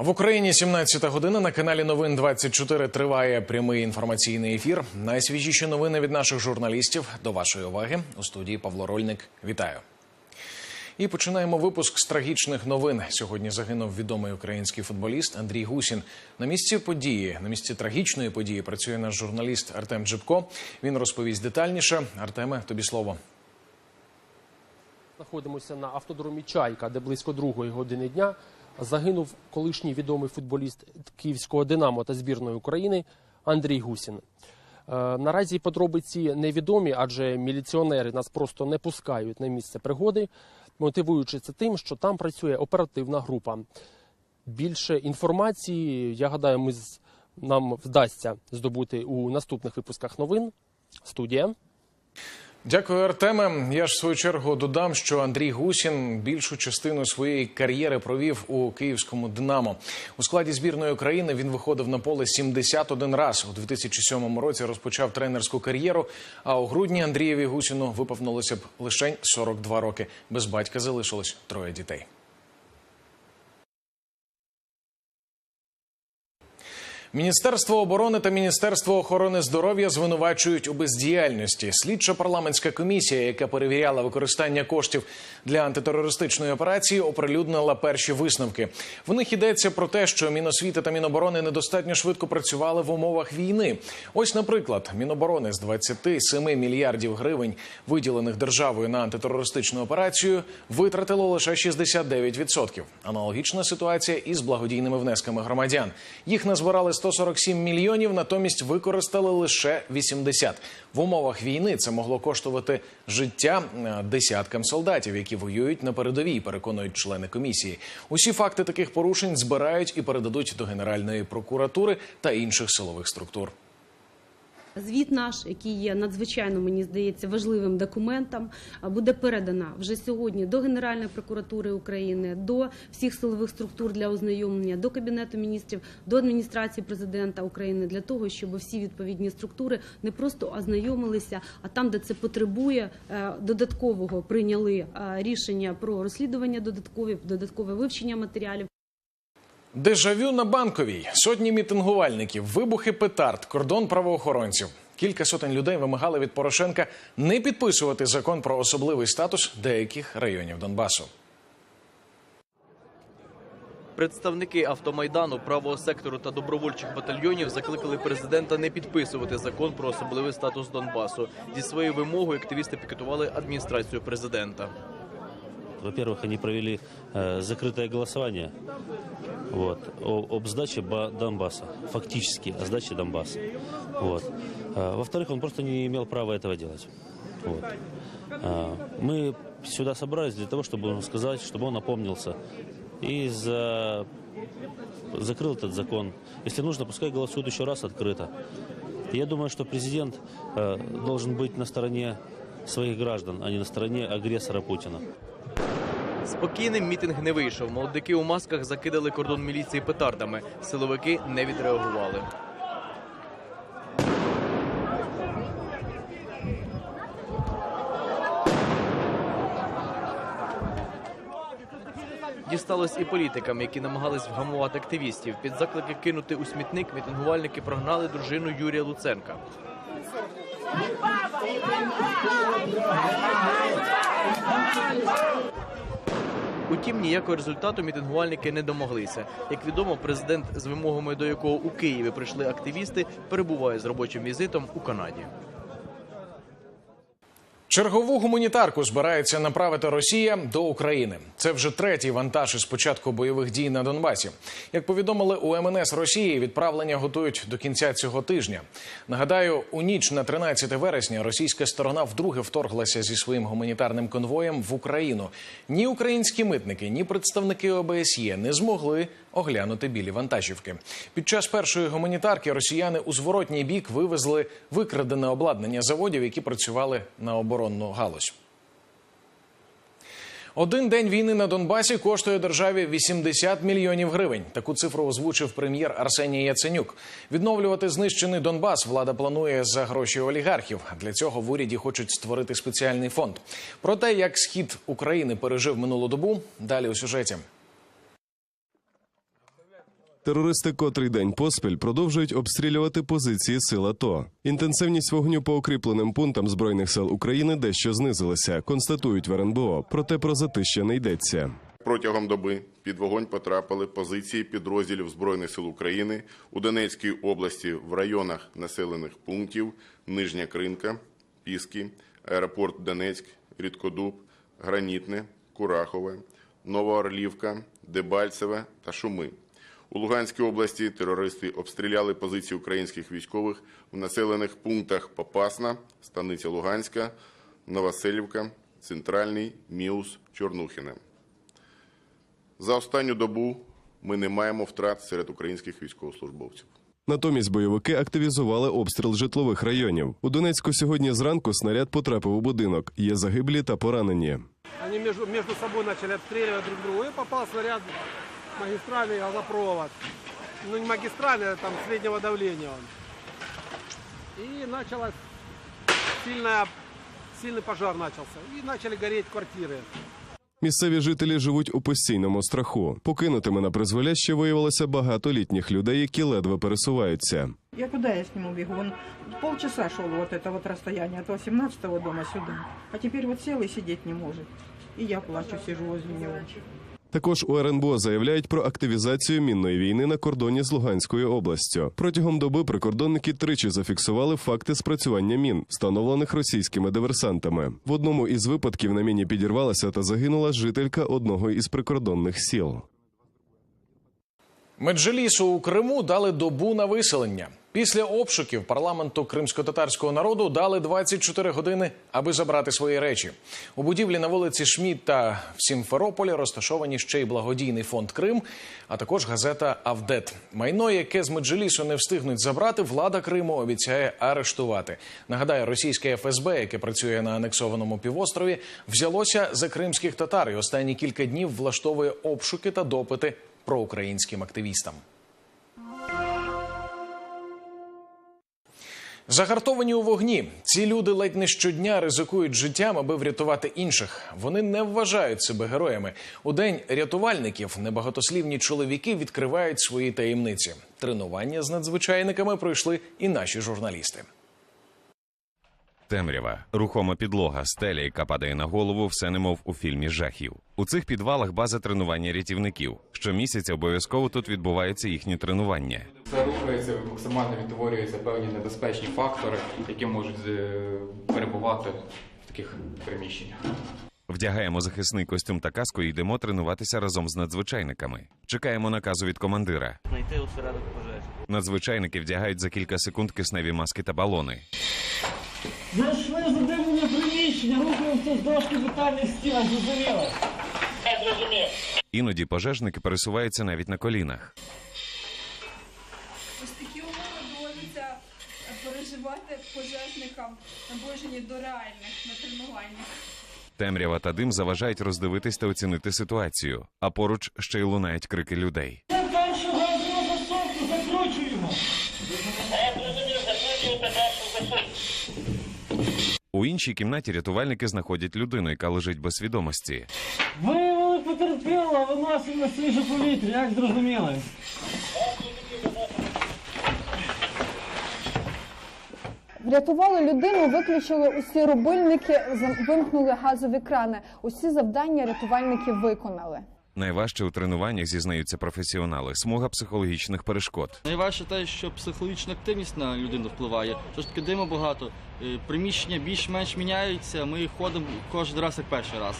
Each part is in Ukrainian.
В Україні 17 година на каналі Новин 24 триває прямий інформаційний ефір. Найсвіжіші новини від наших журналістів до вашої уваги у студії Павло Рольник. Вітаю. І починаємо випуск з трагічних новин. Сьогодні загинув відомий український футболіст Андрій Гусін. На місці події, на місці трагічної події, працює наш журналіст Артем Джибко. Він розповість детальніше. Артеме, тобі слово. Знаходимося на автодромі Чайка, де близько другої години дня загинув колишній відомий футболіст Київського Динамо та збірної України Андрій Гусін. Е, Наразі подробиці невідомі, адже міліціонери нас просто не пускають на місце пригоди, мотивуючи це тим, що там працює оперативна група. Більше інформації, я гадаю, ми з- нам вдасться здобути у наступних випусках новин. Студія. Дякую, Артеме. Я ж в свою чергу додам, що Андрій Гусін більшу частину своєї кар'єри провів у київському Динамо. У складі збірної України він виходив на поле 71 раз. У 2007 році розпочав тренерську кар'єру. А у грудні Андрієві Гусіну виповнилося б лише 42 роки. Без батька залишилось троє дітей. Міністерство оборони та Міністерство охорони здоров'я звинувачують у бездіяльності. Слідча парламентська комісія, яка перевіряла використання коштів для антитерористичної операції, оприлюднила перші висновки. В них йдеться про те, що Міносвіти та Міноборони недостатньо швидко працювали в умовах війни. Ось, наприклад, Міноборони з 27 мільярдів гривень, виділених державою на антитерористичну операцію, витратило лише 69%. Аналогічна ситуація із благодійними внесками громадян. Їх назбирали 147 мільйонів, натомість використали лише 80. В умовах війни це могло коштувати життя е, десяткам солдатів, які воюють на передовій, переконують члени комісії. Усі факти таких порушень збирають і передадуть до Генеральної прокуратури та інших силових структур. Звіт наш, який є надзвичайно, мені здається, важливим документом, буде передано вже сьогодні до Генеральної прокуратури України, до всіх силових структур для ознайомлення, до Кабінету міністрів, до адміністрації президента України для того, щоб всі відповідні структури не просто ознайомилися, а там, де це потребує е, додаткового, прийняли е, рішення про розслідування додаткові, додаткове вивчення матеріалів. Дежавю на банковій, сотні мітингувальників, вибухи петард, кордон правоохоронців. Кілька сотень людей вимагали від Порошенка не підписувати закон про особливий статус деяких районів Донбасу. Представники автомайдану, правого сектору та добровольчих батальйонів закликали президента не підписувати закон про особливий статус Донбасу. Зі своєю вимогою активісти пікетували адміністрацію президента. Во-первых, они провели э, закрытое голосование вот, об сдаче Ба- Донбасса, фактически о сдаче Донбасса. Вот. А, во-вторых, он просто не имел права этого делать. Вот. А, мы сюда собрались для того, чтобы он сказать, чтобы он опомнился и за- закрыл этот закон. Если нужно, пускай голосуют еще раз открыто. Я думаю, что президент э, должен быть на стороне своих граждан, а не на стороне агрессора Путина. Спокійним мітинг не вийшов. Молодики у масках закидали кордон міліції петардами. Силовики не відреагували. Дісталось і політикам, які намагались вгамувати активістів. Під заклики кинути у смітник мітингувальники прогнали дружину Юрія Луценка. Утім, ніякого результату мітингувальники не домоглися. Як відомо, президент, з вимогами до якого у Києві прийшли активісти, перебуває з робочим візитом у Канаді. Чергову гуманітарку збирається направити Росія до України. Це вже третій вантаж із початку бойових дій на Донбасі. Як повідомили у МНС Росії, відправлення готують до кінця цього тижня. Нагадаю, у ніч на 13 вересня російська сторона вдруге вторглася зі своїм гуманітарним конвоєм в Україну. Ні українські митники, ні представники ОБСЄ не змогли оглянути білі вантажівки. Під час першої гуманітарки росіяни у зворотній бік вивезли викрадене обладнання заводів, які працювали на оборонну галузь. Один день війни на Донбасі коштує державі 80 мільйонів гривень. Таку цифру озвучив прем'єр Арсеній Яценюк. Відновлювати знищений Донбас влада планує за гроші олігархів. Для цього в уряді хочуть створити спеціальний фонд. Про те, як схід України пережив минулу добу, далі у сюжеті. Терористи котрий день поспіль продовжують обстрілювати позиції сил АТО. Інтенсивність вогню по укріпленим пунктам збройних сил України дещо знизилася, констатують в РНБО. Проте про затища не йдеться. Протягом доби під вогонь потрапили позиції підрозділів Збройних сил України у Донецькій області в районах населених пунктів Нижня Кринка, Піски, аеропорт Донецьк, Рідкодуб, Гранітне, Курахове, Новоорлівка, Дебальцеве та Шуми. У Луганській області терористи обстріляли позиції українських військових в населених пунктах Попасна, Станиця Луганська, Новоселівка, Центральний, Міус, Чорнухіне. За останню добу ми не маємо втрат серед українських військовослужбовців. Натомість бойовики активізували обстріл житлових районів. У Донецьку сьогодні зранку снаряд потрапив у будинок. Є загиблі та поранені. Они между, между собой начали обстреливать друг друга. И попал снаряд магистральный газопровод. Ну, не магистральный, а там среднего давления он. И началась сильная, сильный пожар начался. И начали гореть квартиры. Місцеві жителі живуть у постійному страху. Покинутими на призволяще виявилося багато літніх людей, які ледве пересуваються. Я куда я с ним убегу? Он полчаса шел вот это вот расстояние от 18 дома сюда. А теперь вот сел и сидеть не может. И я плачу, сижу возле него. Також у РНБО заявляють про активізацію мінної війни на кордоні з Луганською областю. Протягом доби прикордонники тричі зафіксували факти спрацювання мін, встановлених російськими диверсантами. В одному із випадків на міні підірвалася та загинула жителька одного із прикордонних сіл. Меджлісу у Криму дали добу на виселення. Після обшуків парламенту кримсько-татарського народу дали 24 години, аби забрати свої речі. У будівлі на вулиці Шмідт та в Сімферополі розташовані ще й благодійний фонд Крим, а також газета Авдет. Майно, яке з Меджлісу не встигнуть забрати, влада Криму обіцяє арештувати. Нагадаю, російське ФСБ, яке працює на анексованому півострові, взялося за кримських татар і останні кілька днів влаштовує обшуки та допити проукраїнським активістам. Загартовані у вогні. Ці люди ледь не щодня ризикують життям, аби врятувати інших. Вони не вважають себе героями. У день рятувальників небагатослівні чоловіки відкривають свої таємниці. Тренування з надзвичайниками пройшли і наші журналісти. Темрява, рухома підлога, стеля, яка падає на голову, все немов у фільмі жахів. У цих підвалах база тренування рятівників. Щомісяця обов'язково тут відбуваються їхні тренування. Це рухається, максимально відтворюються певні небезпечні фактори, які можуть е, перебувати в таких приміщеннях. Вдягаємо захисний костюм та каску і йдемо тренуватися разом з надзвичайниками. Чекаємо наказу від командира. Знайти осередок пожежі. Надзвичайники вдягають за кілька секунд кисневі маски та балони. Зайшли задимлення приміщення, рухаємося з дошки вітальних стін, зрозуміло. Іноді пожежники пересуваються навіть на колінах. Ось такі умови доводиться переживати пожежникам, наближені до реальних на тренуваннях. Темрява та дим заважають роздивитись та оцінити ситуацію, а поруч ще й лунають крики людей. Іншій кімнаті рятувальники знаходять людину, яка лежить без свідомості. Виявили потерпіло, виносимо на свіже повітря, як зрозуміли. Врятували людину, виключили усі рубильники, вимкнули газові крани. Усі завдання рятувальники виконали. Найважче у тренуваннях зізнаються професіонали. Смуга психологічних перешкод. Найважче те, що психологічна активність на людину впливає. Що ж таки диму багато, е, приміщення більш-менш міняються, ми ходимо кожен раз як перший раз.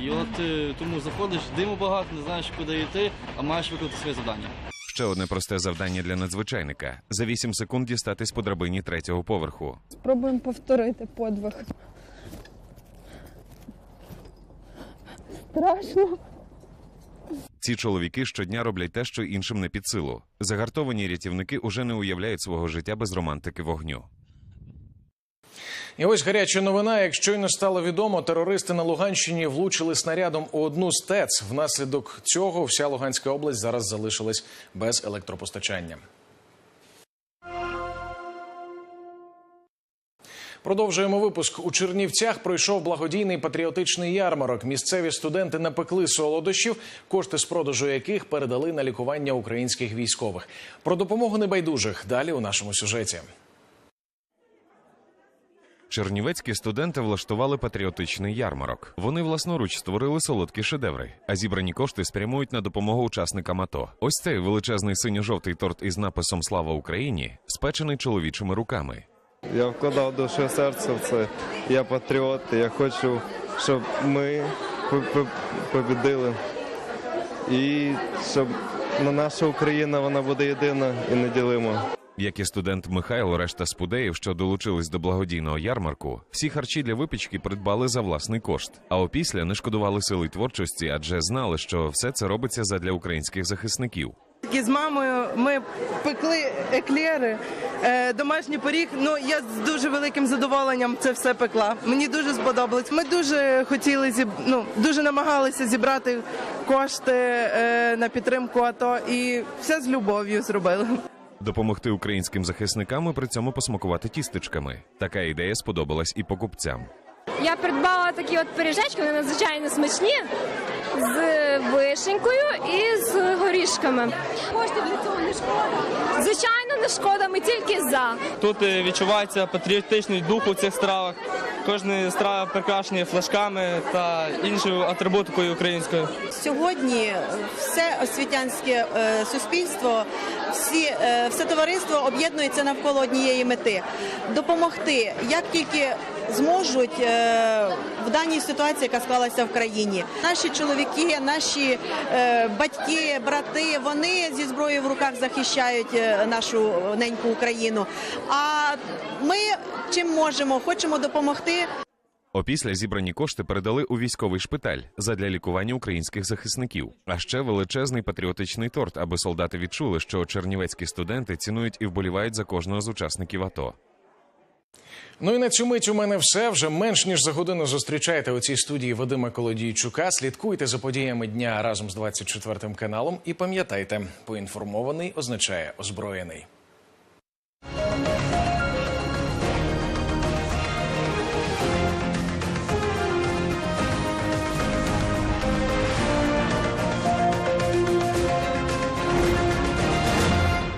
І от е, тому заходиш, диму багато, не знаєш, куди йти, а маєш виконати своє завдання. Ще одне просте завдання для надзвичайника: за 8 секунд дістатись по драбині третього поверху. Спробуємо повторити подвиг. Страшно. Ці чоловіки щодня роблять те, що іншим не під силу. Загартовані рятівники уже не уявляють свого життя без романтики вогню. І ось гаряча новина. Як щойно стало відомо, терористи на Луганщині влучили снарядом у одну з ТЕЦ. Внаслідок цього вся Луганська область зараз залишилась без електропостачання. Продовжуємо випуск. У Чернівцях пройшов благодійний патріотичний ярмарок. Місцеві студенти напекли солодощів, кошти з продажу яких передали на лікування українських військових. Про допомогу небайдужих далі у нашому сюжеті. Чернівецькі студенти влаштували патріотичний ярмарок. Вони власноруч створили солодкі шедеври, а зібрані кошти спрямують на допомогу учасникам АТО. Ось цей величезний синьо-жовтий торт із написом Слава Україні спечений чоловічими руками. Я вкладав душу серце в це. Я патріот. Я хочу, щоб ми по- по- побідили. І щоб на наша Україна вона буде єдина і неділима. Як і студент Михайло, решта спудеїв, що долучились до благодійного ярмарку, всі харчі для випічки придбали за власний кошт. А опісля не шкодували сили творчості, адже знали, що все це робиться задля українських захисників. З мамою ми пекли еклери, е, домашній пиріг. Ну я з дуже великим задоволенням це все пекла. Мені дуже сподобалось. Ми дуже хотіли зіб... ну, дуже намагалися зібрати кошти е, на підтримку АТО і все з любов'ю зробили. Допомогти українським захисникам і при цьому посмакувати тістечками. Така ідея сподобалась і покупцям. Я придбала такі от пиріжечки, вони надзвичайно смачні, з вишенькою і з горішками. Коштів для цього не шкода? Звичайно, не шкода, ми тільки за. Тут е, відчувається патріотичний дух у цих стравах. Кожна страва прикрашена флажками та іншою атрибутикою українською. Сьогодні все освітянське е, суспільство, всі, е, все товариство об'єднується навколо однієї мети допомогти, як тільки зможуть е, в даній ситуації, яка склалася в країні. Наші чоловіки, наші е, батьки, брати, вони зі зброєю в руках захищають е, нашу неньку Україну. А ми чим можемо, хочемо допомогти. Опісля зібрані кошти передали у військовий шпиталь задля лікування українських захисників. А ще величезний патріотичний торт, аби солдати відчули, що чернівецькі студенти цінують і вболівають за кожного з учасників АТО. Ну і на цю мить у мене все. Вже менш ніж за годину зустрічайте у цій студії Вадима Колодійчука. Слідкуйте за подіями дня разом з 24 каналом. І пам'ятайте, поінформований означає озброєний.